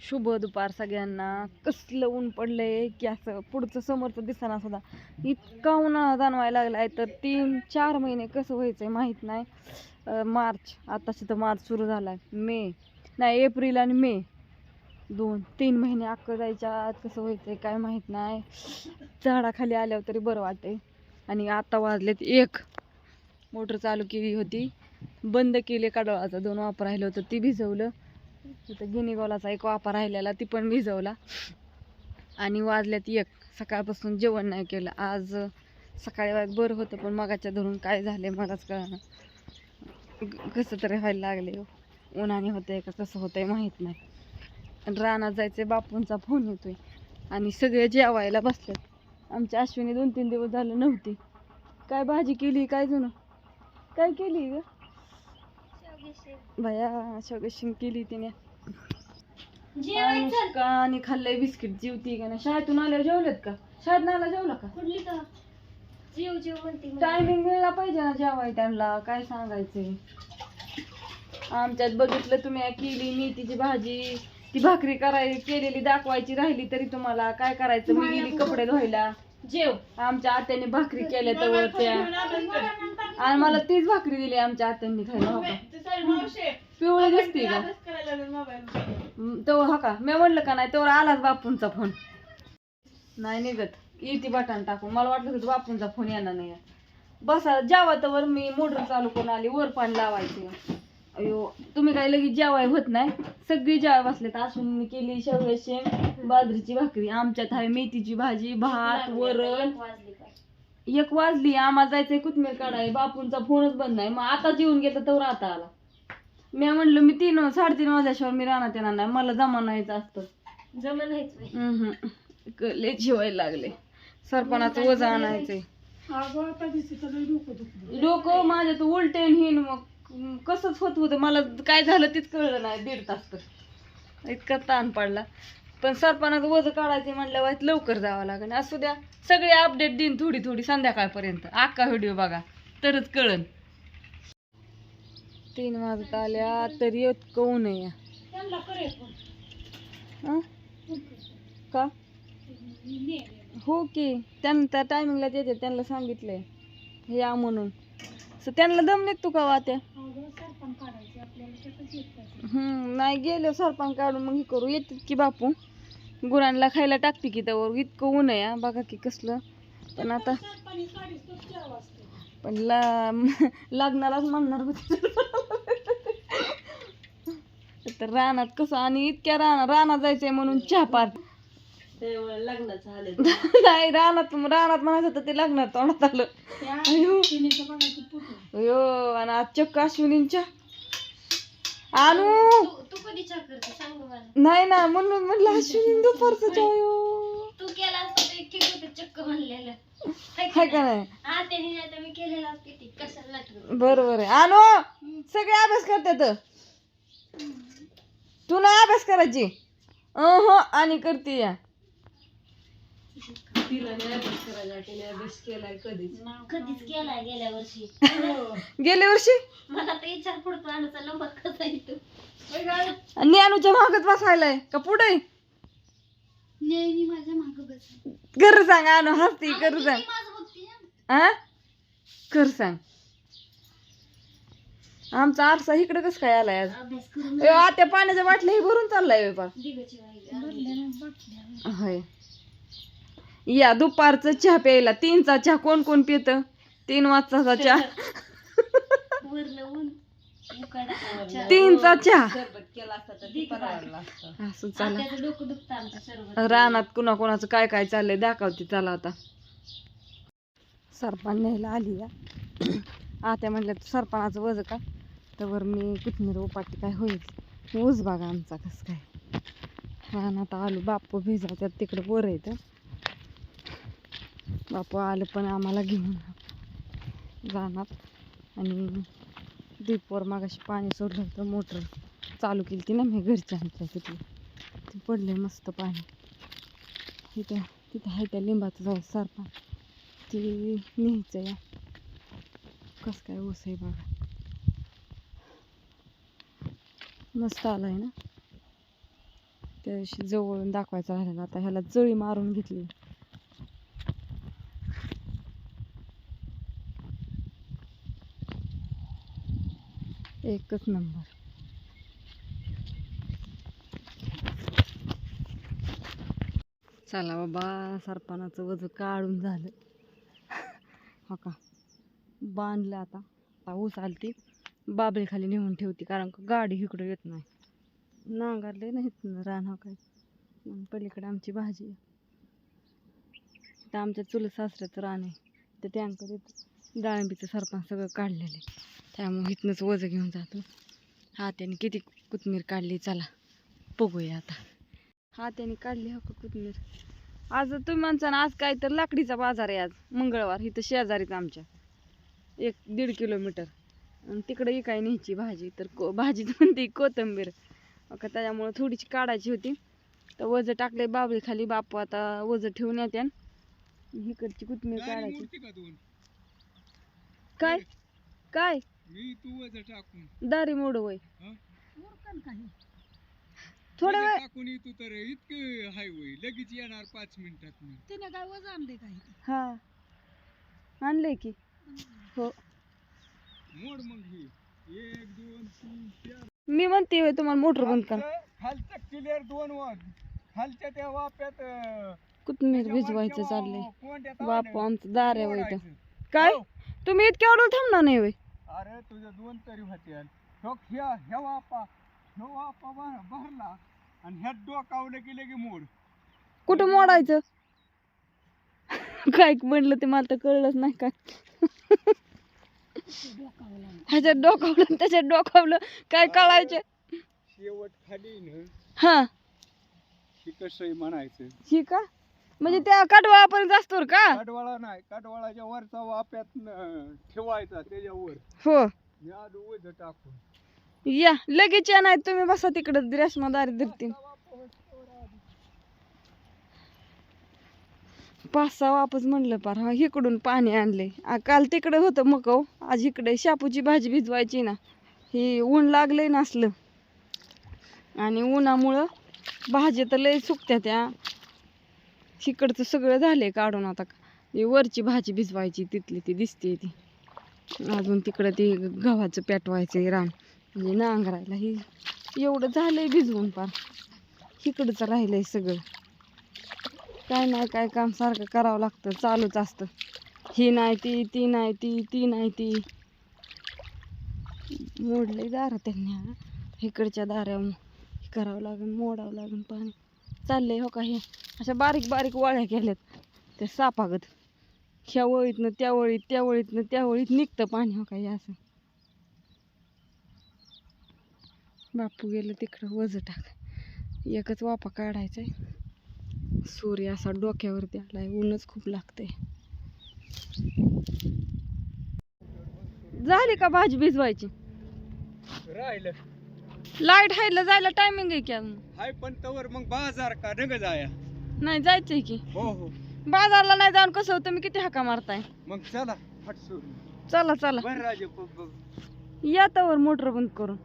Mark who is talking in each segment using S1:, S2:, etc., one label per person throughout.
S1: शुभ दुपार सगळ्यांना. कसलं ऊन पडलंय की असं पुढचं समोरचं दिसताना सुद्धा. इतका उन्हाळा जाणवायला लागलाय तर तीन चार महिने कसं व्हायचंय माहीत नाही. मार्च आताशी तर मार्च सुरू झालाय. मे नाही एप्रिल आणि मे. दोन तीन महिने अख्खं जायच्या आत कसं व्हायचंय काय माहीत नाही. झाडाखाली आल्यावर तरी बरं वाटतंय. आणि आता वाजलेत एक. मोटर चालू केली होती. बंद केले कडळाचं दोन वापर राहिलं होतं ती भिजवलं. तिथं गिनीगोलाचा एक वापर राहिलेला ती पण भिजवला. आणि वाजल्यात एक सकाळपासून जेवण नाही केलं. आज सकाळी वाज बरं होतं पण मगाच्या धरून काय झाले मलाच कळणार कसं तरी व्हायला लागले उन्हाने होतंय का कसं होतंय माहीत नाही. आणि रानात जायचे बापूंचा फोन येतोय. आणि सगळे जेवायला बसलेत. आमच्या अश्विनी दोन तीन दिवस झालं नव्हती. काय भाजी केली काय जुनं? काय केली ग? भया शेंग केली तिने. अनुष्का आणि खाल्लंय बिस्किट. जीवती का ना शाळेतून आल्यावर जेवलेत का? शाळेत आला जेवला का?
S2: जीव जीव म्हणते
S1: टायमिंग मिळला पाहिजे ना जेवाय त्यांना. काय सांगायचंय? आमच्यात बघितलं तुम्ही केली मेथीची भाजी ती भाकरी करायची केलेली दाखवायची राहिली तरी तुम्हाला काय करायचं? मी गेली कपडे धुवायला.
S2: जेव.
S1: आमच्या आत्याने भाकरी केल्या तर त्या आणि मला तीच भाकरी दिली आमच्या आत्यांनी खायला हो का? पिवळी दिसते का? तेव्हा हा हो का? मी म्हणलं का नाही तेव्हा आलाच बापूंचा फोन. नाही निघत. येते बटन टाकून. मला वाटलं की बापूंचा फोन येणार नाही. बसा जेवा तर मी मोटर चालू करून आली वर पाणी लावायची. अयो तुम्ही काय लगेच जेवाय होत नाही? सगळी जेवाय बसले तर असून केली शेवया बाजरीची भाकरी आमच्यात आहे मेथीची भाजी भात वरण. एक वाजली आम्हाला जायचंय कोथमीर काढाय बापूंचा फोनच बंद नाही. मग आता जेवून गेलं तर आता आला. मी म्हणलं मी तीन साडेतीन वाजल्याशिवाय मी राहणार येणार नाही. मला जमा नाहीच असतं.
S2: जमा नाहीच बाई.
S1: हम्म. लय जेवायला लागले. सरपणाचं वजा आणायचंय. डोकं माझ्या तर उलटे हिन मग कसंच होत होतं. मला काय झालं तेच कळलं नाही दीड तास तर. इतका ताण पडला. पण सरपणाचं वज काढायचे म्हणल्यावर लवकर जावं लागेल. असू द्या सगळे अपडेट देईन थोडी थोडी संध्याकाळपर्यंत. अख्खा व्हिडिओ बघा. तरच कळन. तीन वाजत आल्या तरी इतकं ऊन आहे. हं? का? हो की त्यांना त्या टायमिंगला येते त्यांना सांगितलंय. या म्हणून. सो त्यांना दम निघतो का वात्या हम्म नाही गेले सरपण काढून मग हे करू. येतात की बापू? गुरांना खायला टाकते की त्यावर. इतकं ऊन आहे हा, बघा की कसलं. पण आता पण ला लग्नालाच म्हणणार होते तर रानात कसं आणि इतक्या रानात रानात जायचंय म्हणून चहा पार.
S2: लग्न झालं.
S1: नाही रानात रानात म्हणायचं होतं ते लग्नात तोंडात आलं. अयो. अयो आणि आज चक्क अश्विनींच्या. आणू
S2: तू कधी चहा करते? सांग बघ मला.
S1: नाही ना म्हणून म्हणलं अश्विनी दुपारचं चहा
S2: तू केला असता तर चक्क म्हणलेलं. हाय का नाही?
S1: नाही?
S2: हा त्याने नाही तर मी केलेलं असते ती. कशाला नाटक
S1: बरोबर आहे. आणू सगळे अभ्यास करतात. तू नाही अभ्यास करायची. अह आणि करते या.
S2: कधीच. केलाय गेल्या वर्षी.
S1: गेल्या वर्षी?
S2: मला तर विचार पडतो अनुचा नंबर कसा येतो
S1: आणि अनुच्या मागत बसायलाय का पुढे?
S2: नेहमी माझ्या माग बस
S1: कर सांग अनु हसती कर सांग. हा कर सांग. आमचा आरसा इकडे कसं काय आलाय आज? आत्या पाण्याच्या बाटल्या ही भरून चाललाय होय. या दुपारचं चहा प्यायला. तीनचा चहा कोण कोण पित? तीन वाजताचा चहा. तीनचा चहा. असं चला रानात कुणा कोणाचं काय काय चाललंय दाखवते चला आता. सरपण न्यायला आली या. आत्या म्हणल्या सरपणाचं वज का? तर मी कोथमीर उपाटी काय होईल ऊस बाग आमचा कसं काय? रानात आलू बापू भिजवतात तिकडं वर येतं बापू आलं पण आम्हाला घेऊन जाणार. आणि दीपवर मागाशी पाणी सोडलं होतं मोटर चालू केली ती ना मी घरच्या आमच्या तिथली. ते पडले मस्त पाणी. तिथं तिथं आहे त्या लिंबाचं जाऊ सरपा ती न्यायचं या कसं काय ऊस आहे बघा मस्त आलाय ना. त्या दिवशी जवळून दाखवायचं राहिलेलं आता ह्याला जळी मारून घेतली. एकच नंबर. चला बाबा सरपणाचं वज काढून झालं. हो का? बांधलं आता. पाऊस आलती. बाबळीखाली नेऊन ठेवते कारण का गाडी इकडं येत नाही. नांगरले नाहीत ना रान हो काय? मग पलीकडे आमची भाजी आहे. तर आमच्या चुलत सासऱ्याचं रान आहे. तर टँकर येतं. डाळिंबीचं सरपण सगळं काढलेलं आहे. त्यामुळे इथनंच वजं घेऊन जातो. हा त्याने किती कोथमीर काढली चला. बघूया आता. हा त्याने काढली हो का कोथमीर आज तुम्ही माणसानं आज काय तर लाकडीचा बाजार आहे आज. मंगळवार इथं शेजारीच आमच्या. एक दीड किलोमीटर. तिकडे इकाय न्यायची भाजी तर को भाजी म्हणते कोथिंबीर. का त्याच्यामुळं थोडीशी काढायची होती. तर वजं टाकले बाबळी खाली बापू आता वजं ठेवून येत्यान इकडची कोथिंबीर काढायची. काय? काय?
S3: मी तू वजन टाकून.
S1: दारी मोड वय
S3: हं?
S1: थोडा
S3: वजन
S1: वेळ
S3: टाकून येतो तर इतकं हाय लगेच येणार पाच मिनिटात मी
S2: तिने काय वज आणले काय
S1: हा. आणलंय की. हो.
S3: मोड मग हे. एक दोन तीन चार.
S1: मी म्हणते होय तुम्हाला मोटर बंद कर.
S3: खालचं- क्लिअर दोन वाज खालच्या त्या वाप्यात अं, त्याच्या
S1: भिजवायचं चाललंय.
S3: कोंड्यात
S1: बापू. आमचं दार आहे वय
S3: मोडायचं.
S1: काय?
S3: हो.
S1: तुम्ही इतक्या वेळ थांबणार नाही वय
S3: अरे तुझ्या दोन तरी होत्या तो ह्या ह्या वापा ह्या वापा भर- भरला आणि ह्यात डोकावलं गेलं की मोड.
S1: कुठं मोडायचं? काय म्हणलं ते मला तर कळलंच नाही काय. ह्याच्यात डोकावलं त्याच्यात डोकावलं. काय कळायचं?
S3: शेवट खाली न.
S1: हा.
S3: कसं म्हणायचं.
S1: ही का? म्हणजे त्या कडवाळापर्यंत असतो का?
S3: काटवाळा नाही काटवाळाच्या वरचा वाप्यात ठेवायचा त्याच्यावर.
S1: हो.
S3: वज टाकून.
S1: या लगेच या नाही तुम्ही बसा तिकडं रेशमादारी धरतील पाच सहा वापस म्हणलं पार हा इकडून पाणी आणले काल तिकडे होतं मकव आज इकडे शापूची भाजी भिजवायची ना ही ऊन लागलंय नसलं आणि उन्हामुळं भाज्या तर लय सुकत्या त्या. इकडचं सगळं झालंय काढून आता. ही वरची भाजी भिजवायची तिथली ती दिसते ती. अजून तिकडं ती गव्हाचं पेटवायचं रान. म्हणजे नांगरायला ही एवढं झालंय भिजवून पार. इकडचं राहिलंय सगळं. काय नाही काय काम सारखं करावं लागतं चालूच असतं. ही नाही ती ती नाही ती ती नाही ती. मोडले दार त्यांनी इकडच्या दाऱ्या करावं लागेल मोडावं लागेल पाणी. चाललंय हो का हे? अशा बारीक बारीक वळ्या केल्यात. ते सापागत. ह्या वळीतनं त्या वळीत त्या वळीतनं त्या वळीत निघतं पाणी हो का हे असं. बापू गेलं तिकडं वज टाक. एकच वापा काढायचा आहे सूर्य असा डोक्यावरती आलाय ऊनच खूप लागतंय. झाली का भाजी भिजवायची?
S3: राहिलं.
S1: लाइट हायला जायला टायमिंग आहे की अजून?
S3: हाय पण तवर मग बाजार का नग जाया?
S1: नाही जायचंय की.
S3: हो हो.
S1: बाजारला नाही जाऊन कसं होतं मी किती हाका मारताय?
S3: मग चला
S1: चला चला.
S3: बर राजे प- प-
S1: या तवर मोटर बंद करून.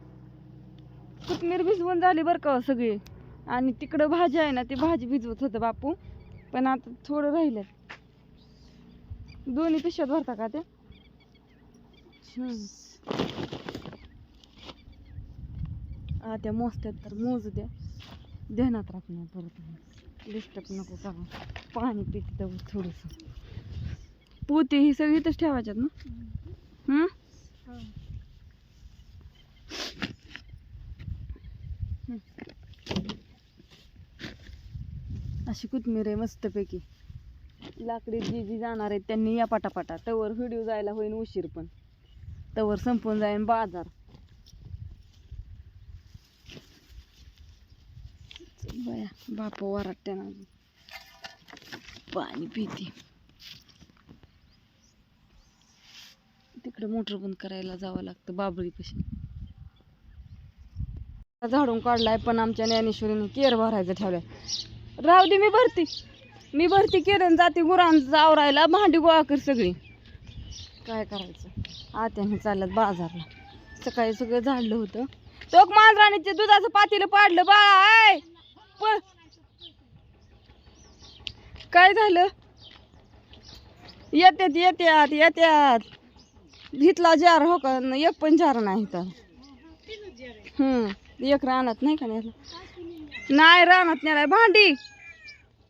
S1: कोथमीर भिजवून झाली बरं का हो सगळी? आणि तिकडं भाजी आहे ना ती भाजी भिजवत होतं बापू. पण आता थोडं राहिलं दोन्ही पिशव्यात भरता का ते. हा त्या मोजत्यात तर मोजू द्या. ध्यानात नाही परत. डिस्टर्ब नको करा. पाणी पिते थोडंसं. पोती ही सगळी इथंच ठेवायच्यात ना? हम्म. अशी कोथमीर आहे मस्तपैकी. लाकडी जी जी जाणार आहेत त्यांनी या पाटापाटा. तवर व्हिडिओ जायला होईन उशीर पण. तवर संपून जाईन बाजार. बया बाया बाप वराट्यानं पाणी पिते. तिकडे मोटर बंद करायला जावं लागतं बाबळीपाशी. झाडून काढलाय पण आमच्या ज्ञानेश्वरीने केर भरायचं ठेवलाय. राहू दे मी भरती. मी भरती केरन जाते गुरांचं आवरायला भांडी गोळा कर सगळी. काय करायचं? आत्याने चालत बाजारला. सकाळी सगळं झाडलं होतं. चोक मांजराणीचे दुधाचं पातील पाडलं बाळा आय काय झालं? येत्यात येत्यात येत्यात. घेतला जार हो का? एक पण जार नाही तर हम्म एक रानात नाही का नाही नाही रानात नेलाय. भांडी.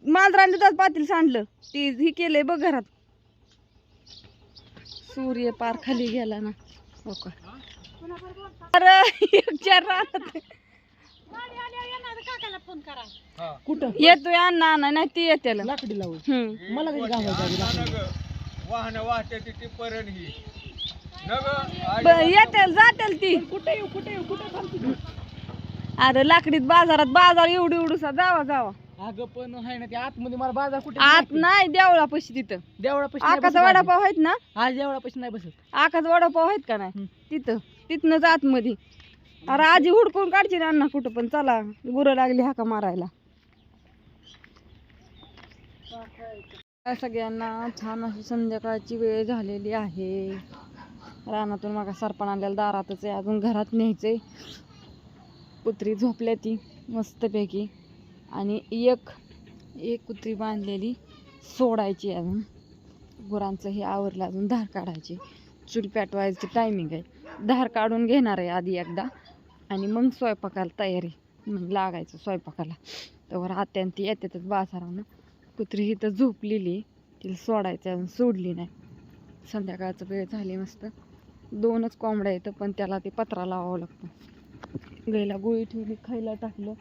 S1: मांजराने दुधात पातील सांडलं. ती ही केलंय बघ घरात. सूर्य पार खाली गेला ना. हो का?
S3: हा.
S1: कुठं? येतोय अण्णा अण्णा नाही ती येते
S3: लाकडी लावून. मला वाहन वाहते ती टिप्परण ही. नग
S1: येतील जातील ती.
S3: कुठे येऊ कुठे येऊ कुठे थांबते
S1: अरे लाकडीत बाजारात बाजार एवढी एवढूसा जावा जावा.
S3: अगं पण आहे ना ते आतमध्ये मला बाजार कुठे
S1: आत नाही देवळापाशी तिथं.
S3: देवळा
S1: आकाचा वडापाव आहेत ना?
S3: आज देवळा पैसे नाही बसत.
S1: आकाचा वडापाव आहेत का नाही? तिथं. तिथनंच आतमध्ये. अरे आजी हुडकून काढची ना अण्णा कुठं पण. चला गुरं लागली हाका मारायला. सगळ्यांना छान अशी संध्याकाळची वेळ झालेली आहे. रानातून मागा सरपण आलेल्या दारातच आहे. अजून घरात न्यायचंय. कुत्री झोपल्या ती मस्तपैकी. आणि एक एक कुत्री बांधलेली सोडायची अजून. गुरांचं हे आवरलं अजून धार काढायची. चूल पेटवायची टायमिंग आहे. धार काढून घेणार आहे आधी एकदा. आणि मग स्वयंपाकाला तयारी मग लागायचं स्वयंपाकाला. तर आत्यान ती येतातच बाजारानं कुत्री ही तर झोपलेली तिला सोडायचं अजून सोडली नाही. संध्याकाळचं वेळ झाली मस्त. दोनच कोंबड्या येतं पण त्याला ते पत्रा लावावं लागतं. गाईला गोळी ठेवली खायला टाकलं.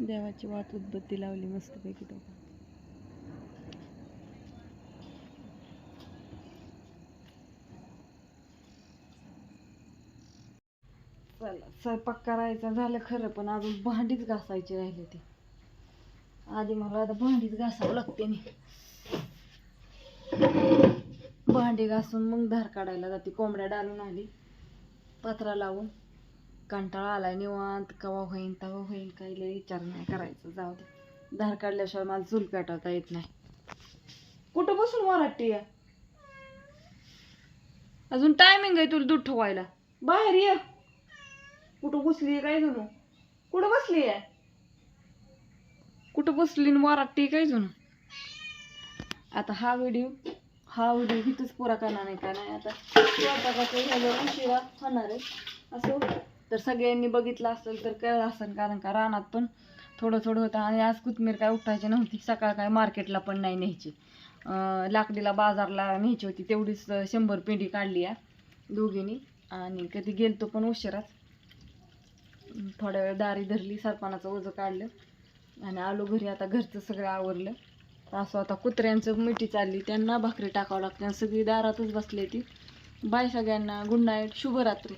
S1: देवाची वात उदबत्ती लावली मस्तपैकी तो चला स्वयंपाक करायचा झालं खरं पण अजून भांडीच घासायची राहिले ती आधी मला आता भांडीच घासावं लागते मी. भांडी घासून मग धार काढायला जाते. कोंबड्या डालून आली. पत्रा लावून. कंटाळा आलाय निवांत. कवा होईन तवा होईन काही लय विचार नाही करायचा. जाऊ दे. धार काढल्याशिवाय मला चूल पेटवता येत नाही. कुठं बसून मराठी या? अजून टायमिंग आहे तुला दूध ठेवायला. बाहेर ये. कुठं बसली आहे काय जणू कुठं बसली आहे? कुठं बसली न काय जणू आता हा व्हिडिओ हा व्हिडिओ इथंच पुरा करणार नाही का नाही आता. उशिरा होणार आहे. असो तर सगळ्यांनी बघितलं असेल तर कळलं असेल कारण का रानात पण थोडं थोडं होतं आणि आज कोथमीर काय उठायची नव्हती. सकाळ काय मार्केटला पण नाही न्यायची. लाकडीला बाजारला न्यायची होती तेवढीच शंभर पेंडी काढली आहे दोघींनी. आणि कधी गेलतो पण उशिराच. थोड्या वेळ दारी धरली सरपणाचं ओझं काढलं. आणि आलो घरी आता घरचं सगळं आवरलं. असं आता कुत्र्यांचं मिठी चालली त्यांना भाकरी टाकावं लागते आणि सगळी दारातच बसली ती. बाय सगळ्यांना गुड नाईट शुभरात्री.